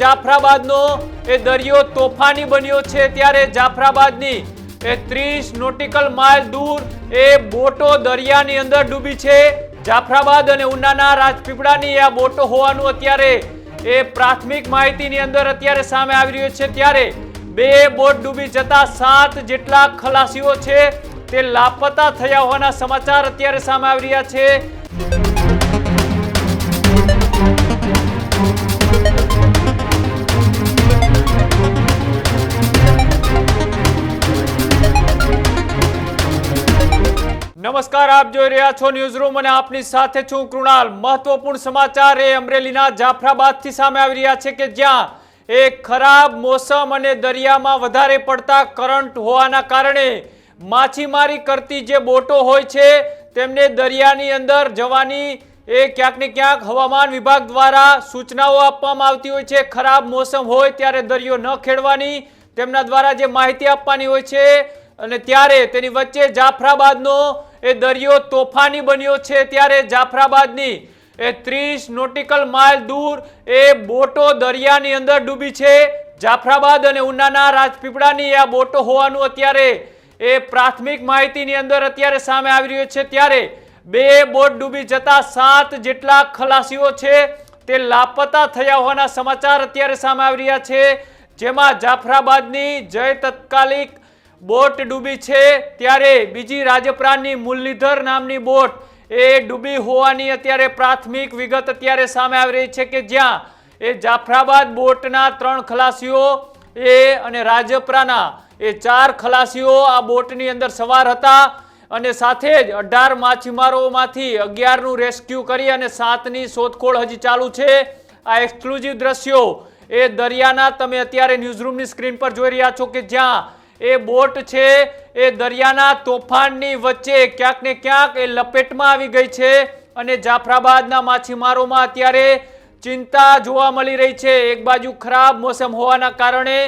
જાફરાબાદનો એ દરિયો તોફાની બન્યો છે ત્યારે જાફરાબાદની એ ત્રીસ નોટિકલ માઇલ દૂર એ બોટો દરિયાની અંદર ડૂબી છે. જાફરાબાદ અને ઉનાના રાજપીપળાની આ બોટો હોવાનું અત્યારે એ પ્રાથમિક માહિતીની અંદર અત્યારે સામે આવી રહ્યો છે. ત્યારે બે બોટ ડૂબી જતા સાત જેટલા ખલાસીઓ છે તે લાપતા થયા હોવાના સમાચાર અત્યારે સામે આવી રહ્યા છે. નમસ્કાર, આપ જોઈ રહ્યા છો ન્યૂઝ રૂમ અને આપની સાથે છું કૃણાલ. મહત્વપૂર્ણ સમાચાર એ અમરેલીના જાફરાબાદથી સામે આવી રહ્યા છે કે જ્યાં એક ખરાબ મોસમ અને દરિયામાં વધારે પડતા કરંટ હોવાના કારણે માછીમારી કરતી જે બોટો હોય છે, તેમને દરિયાની અંદર જવાની એ ક્યાંક ક્યાંક હવામાન વિભાગ દ્વારા સૂચનાઓ આપવામાં આવતી હોય છે. ખરાબ મોસમ હોય ત્યારે દરિયો ન ખેડવાની તેમના દ્વારા જે માહિતી આપવાની હોય છે અને ત્યારે તેની વચ્ચે જાફરાબાદનો એ દરિયો તોફાની બન્યો છે ત્યારે જાફરાબાદની. એ ત્રીસ નોટિકલ માઇલ દૂર એ બોટો દરિયાની અંદર ડૂબી છે. જાફરાબાદ અને ઉનાના રાજપીપળાની આ બોટો હોવાનું અત્યારે એ પ્રાથમિક માહિતીની અંદર અત્યારે સામે આવી રહ્યો છે. ત્યારે બે બોટ ડૂબી જતા સાત જેટલા ખલાસીઓ છે તે લાપતા થયા હોવાના સમાચાર અત્યારે સામે આવી રહ્યા છે. જેમાં જાફરાબાદની જય તત્કાલિક બોટ ડૂબી છે ત્યારે બીજી રાજપરાની મુરલીધર નામની બોટ એ ડૂબી હોવાની અત્યારે પ્રાથમિક વિગત અત્યારે સામે આવી રહી છે કે જ્યાં એ જાફરાબાદ બોટના ત્રણ ખલાસીઓ એ અને રાજપરાના એ ચાર ખલાસીઓ આ બોટની અંદર સવાર હતા અને સાથે જ અઢાર માછીમારોમાંથી અગિયારનું રેસ્ક્યુ કરી અને સાતની શોધખોળ હજી ચાલુ છે. આ એક્સક્લુઝિવ દ્રશ્યો એ દરિયાના તમે અત્યારે ન્યૂઝરૂમની સ્ક્રીન પર જોઈ રહ્યા છો કે જ્યાં એ બોટ છે, એ દરિયાના તોફાનની વચ્ચે ક્યાંક ને ક્યાંક એ લપેટમાં આવી ગઈ છે અને જાફરાબાદના માછીમારોમાં અત્યારે ચિંતા જોવા મળી રહી છે. એક બાજુ ખરાબ મોસમ હોવાના કારણે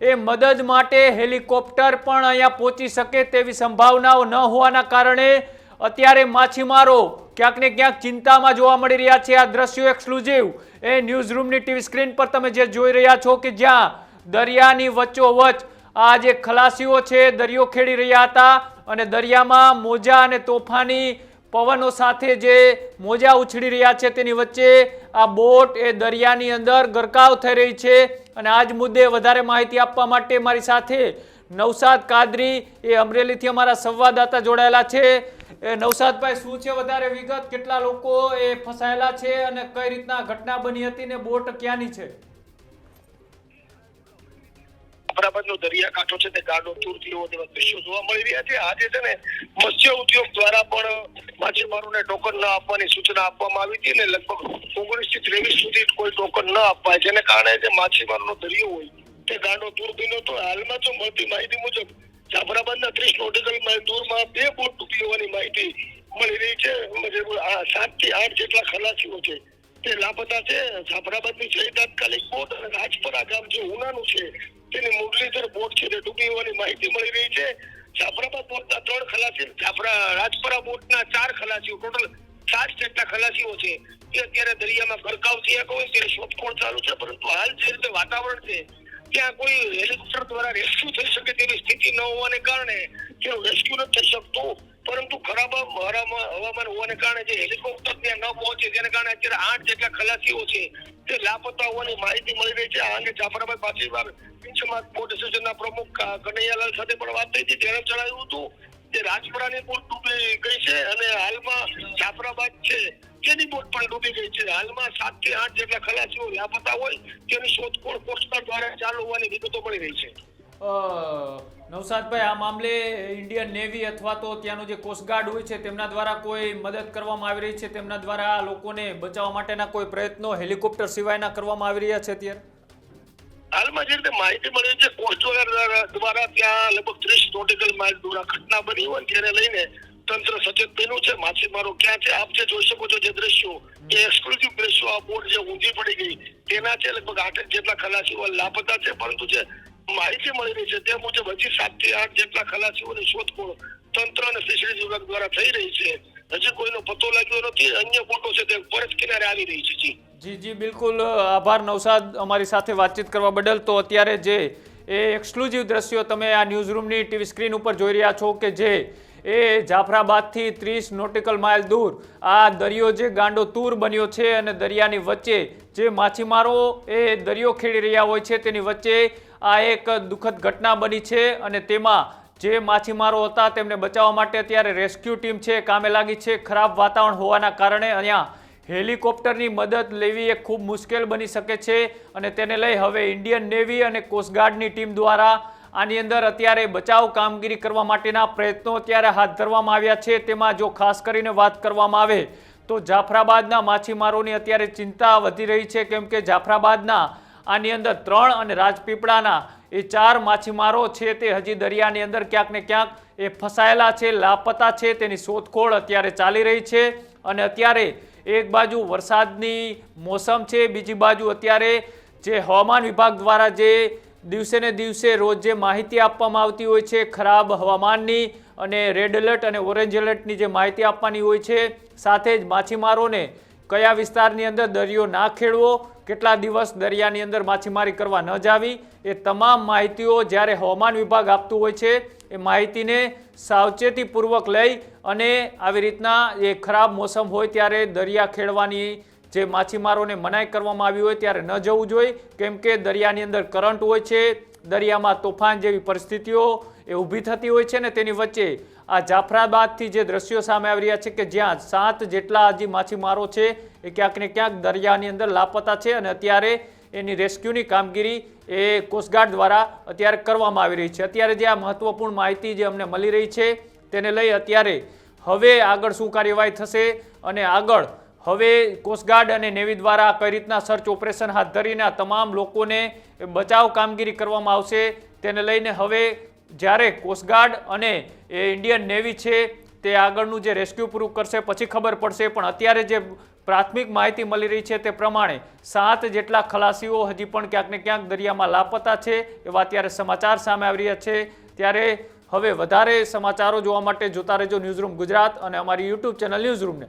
એ મદદ માટે હેલિકોપ્ટર પણ અહીંયા પહોંચી શકે તેવી સંભાવનાઓ ન હોવાના કારણે અત્યારે માછીમારો ક્યાંક ને ક્યાંક ચિંતામાં જોવા મળી રહ્યા છે. આ દ્રશ્યો એક્સક્લુઝિવ એ ન્યૂઝ રૂમની ટીવી સ્ક્રીન પર તમે જે જોઈ રહ્યા છો કે જ્યાં દરિયાની વચ્ચોવચ્ચ આ જે ખલાસીઓ છે, દરિયો ખેડી રહ્યા હતા અને દરિયામાં મોજા અને તોફાની પવનો સાથે જે મોજા ઉછળી રહ્યા છે, તેની વચ્ચે આ બોટ એ દરિયાની અંદર ગરકાવ થઈ રહી છે અને આજ મુદ્દે વધારે માહિતી આપવા માટે મારી સાથે નવસાદ કાદરી એ અમરેલીથી અમારા સંવાદદાતા જોડાયેલા છે. એ નવસાદભાઈ, શું છે વધારે વિગત? કેટલા લોકો એ ફસાયેલા છે અને કઈ રીતના ઘટના બની હતી ને બોટ ક્યાંની છે? જાફરાબાદનો દરિયાકાંઠો છે તે ગાઢો તુરતીઓ જેવા દ્રશ્યો જોવા મળી રહ્યા છે. આજે છે ને મત્સ્ય ઉદ્યોગ દ્વારા પણ માછીમારોને ટોકન ન આપવાની સૂચના આપવામાં આવી હતી અને લગભગ ઓગણીસથી ત્રેવીસ સુધી કોઈ ટોકન ન અપાય જેને કારણે જે માછીમારોનો દરિયો હોય તે ગાંડો દૂર તો હાલમાં જો મળતી માહિતી મુજબ જાફરાબાદના ત્રીસ નોટિકલ દૂરમાં બે બોટ ડૂબી હોવાની માહિતી મળી રહી છે. સાતથી આઠ જેટલા ખલાસીઓ છે તે લાપતા છે. જાફરાબાદની જય તાત્કાલિક બોટ અને રાજપરા ગામ જે ઉનાનું છે તેની મુરલીધર બોટ છે તે ડૂબી હોવાની માહિતી મળી રહી છે. જાફરાબાદ બોટના ત્રણ ખલાસી જાફરા રાજપરા બોટના ચાર ખલાસીઓ, ટોટલ સાત જેટલા ખલાસીઓ છે. એ અત્યારે દરિયામાં ગરકાવ થયા હોય ત્યારે શોધખોળ ચાલુ છે, પરંતુ હાલ જે રીતે વાતાવરણ છે, ત્યાં કોઈ હેલિકોપ્ટર દ્વારા રેસ્ક્યુ થઈ શકે તેવી સ્થિતિ ન હોવાને કારણે, ત્યાં રેસ્ક્યુ નથી થઈ શકતું. પરંતુ ખરાબ હવામાન હોવાને કારણે જે હેલિકોપ્ટર ત્યાં ન પહોંચે તેને કારણે અત્યારે આઠ જેટલા ખલાસીઓ છે તે લાપતા હોવાની માહિતી મળી રહી છે. આ અંગે જાફરાબાદ પાછીવાર પંચમહાલ પોર્ટ એસોસિએશનના પ્રમુખ કનૈયાલાલ સાથે પણ વાત થઈ હતી. તેણે જણાવ્યું હતું કે રાજપુરાની બોટ ડૂબી ગઈ છે અને હાલમાં જાફરાબાદ છે તેની બોટ પણ ડૂબી ગઈ છે. હાલમાં સાતથી આઠ જેટલા ખલાસીઓ લાપતા હોય, તેની શોધખોળ કોસ્ટગાર્ડ દ્વારા ચાલુ હોવાની વિગતો મળી રહી છે. નવસાદભાઈ, આ મામલે ઇન્ડિયન નેવી અથવા તો ત્યાંનું જે કોસ્ટગાર્ડ હોય છે, તેમના દ્વારા કોઈ મદદ કરવામાં આવી રહી છે? તેમના દ્વારા આ લોકોને બચાવવા માટેના કોઈ પ્રયત્નો હેલિકોપ્ટર સિવાયના કરવામાં આવી રહ્યા છે અત્યારે? હાલમાં જે રીતે માહિતી મળી છે કોસ્ટગાર્ડ દ્વારા- દ્વારા ત્યાં લગભગ ત્રીસ નોટિકલ માઇલ આ ઘટના બની હોય તેને લઈને તંત્ર સચેત બન્યું છે. માછીમારો ક્યાં છે? આપ જે જોઈ શકો છો જે દ્રશ્યો, એ એક્સક્લુઝિવ દ્રશ્યો આ બોટ જે ઊંધી પડી ગઈ, તેના છે લગભગ આઠ જેટલા ખલાસીઓ લાપતા છે. પરંતુ જે માહિતી મળી રહી છે તે મુજબ હજી સાતથી આઠ જેટલા ખલાસીઓની શોધખોળ તંત્ર અને ફિશરીઝ વિભાગ દ્વારા થઈ રહી છે. હજી કોઈનો પતો લાગ્યો નથી. અન્ય બોટો છે તે પરત કિનારે આવી રહી છે. જી. જી બિલકુલ. આભાર નવસાદ અમારી સાથે વાતચીત કરવા બદલ. તો અત્યારે જે એ એક્સક્લુઝિવ દ્રશ્યો તમે આ ન્યૂઝ રૂમની ટીવી સ્ક્રીન ઉપર જોઈ રહ્યા છો કે જે એ જાફરાબાદથી ત્રીસ નોટિકલ માઇલ દૂર. આ દરિયો જે ગાંડો તૂર બન્યો છે અને દરિયાની વચ્ચે જે માછીમારો એ દરિયો ખેડી રહ્યા હોય છે, તેની વચ્ચે આ એક દુઃખદ ઘટના બની છે અને તેમાં જે માછીમારો હતા તેમને બચાવવા માટે અત્યારે રેસ્ક્યુ ટીમ છે, કામે લાગી છે. ખરાબ વાતાવરણ હોવાના કારણે અહીંયા હેલિકોપ્ટરની મદદ લેવી એ ખૂબ મુશ્કેલ બની શકે છે અને તેને લઈ હવે ઇન્ડિયન નેવી અને કોસ્ટગાર્ડની ટીમ દ્વારા આની અંદર અત્યારે બચાવ કામગીરી કરવા માટેના પ્રયત્નો અત્યારે હાથ ધરવામાં આવ્યા છે. તેમાં જો ખાસ કરીને વાત કરવામાં આવે તો જાફરાબાદના માછીમારોની અત્યારે ચિંતા વધી રહી છે. કેમ કે જાફરાબાદના આની અંદર ત્રણ અને રાજપીપળાના એ ચાર માછીમારો છે તે હજી દરિયાની અંદર ક્યાંક ને ક્યાંક એ ફસાયેલા છે, લાપતા છે. તેની શોધખોળ અત્યારે ચાલી રહી છે અને અત્યારે એક બાજુ વરસાદની મોસમ છે, બીજી બાજુ અત્યારે જે હવામાન વિભાગ દ્વારા જે દિવસે ને દિવસે રોજ જે માહિતી આપવામાં આવતી હોય છે, ખરાબ હવામાનની અને રેડ એલર્ટ અને ઓરેન્જ એલર્ટની જે માહિતી આપવાની હોય છે, સાથે જ માછીમારોને કયા વિસ્તારની અંદર દરિયો ના ખેડવો, કેટલા દિવસ દરિયાની અંદર માછીમારી કરવા ન જાવી, એ તમામ માહિતીઓ જ્યારે હવામાન વિભાગ આપતું હોય છે, એ માહિતીને સાવચેતીપૂર્વક લઈ અને આવી રીતના એ ખરાબ મોસમ હોય ત્યારે દરિયા ખેડવાની જે માછીમારોને મનાઈ કરવામાં આવી હોય ત્યારે ન જવું જોઈએ. કેમ કે દરિયાની અંદર કરંટ હોય છે, દરિયામાં તોફાન જેવી પરિસ્થિતિઓ એ ઊભી થતી હોય છે ને તેની વચ્ચે આ જાફરાબાદથી જે દ્રશ્યો સામે આવી રહ્યા છે કે જ્યાં સાત જેટલા હજી માછીમારો છે, એ ક્યાંક ને ક્યાંક દરિયાની અંદર લાપતા છે અને અત્યારે એની રેસ્ક્યુની કામગીરી એ કોસ્ટગાર્ડ દ્વારા અત્યારે કરવામાં આવી રહી છે. અત્યારે જે આ મહત્વપૂર્ણ માહિતી જે અમને મળી રહી છે, તેને લઈ અત્યારે હવે આગળ શું કાર્યવાહી થશે અને આગળ હવે કોસ્ટગાર્ડ અને નેવી દ્વારા કઈ રીતના સર્ચ ઓપરેશન હાથ ધરીને આ તમામ લોકોને બચાવ કામગીરી કરવામાં આવશે, તેને લઈને હવે જ્યારે કોસ્ટગાર્ડ અને એ ઇન્ડિયન નેવી છે તે આગળનું જે રેસ્ક્યુ પૂરું કરશે, પછી ખબર પડશે, પણ અત્યારે જે પ્રાથમિક માહિતી મળી રહી છે તે પ્રમાણે સાત જેટલા ખલાસીઓ હજી પણ ક્યાંક ને ક્યાંક દરિયામાં લાપતા છે, એવા અત્યારે સમાચાર સામે આવી રહ્યા છે. ત્યારે હવે વધારે સમાચારો જોવા માટે જોતા રહેજો ન્યૂઝરૂમ ગુજરાત અને અમારી યુટ્યુબ ચેનલ ન્યૂઝરૂમને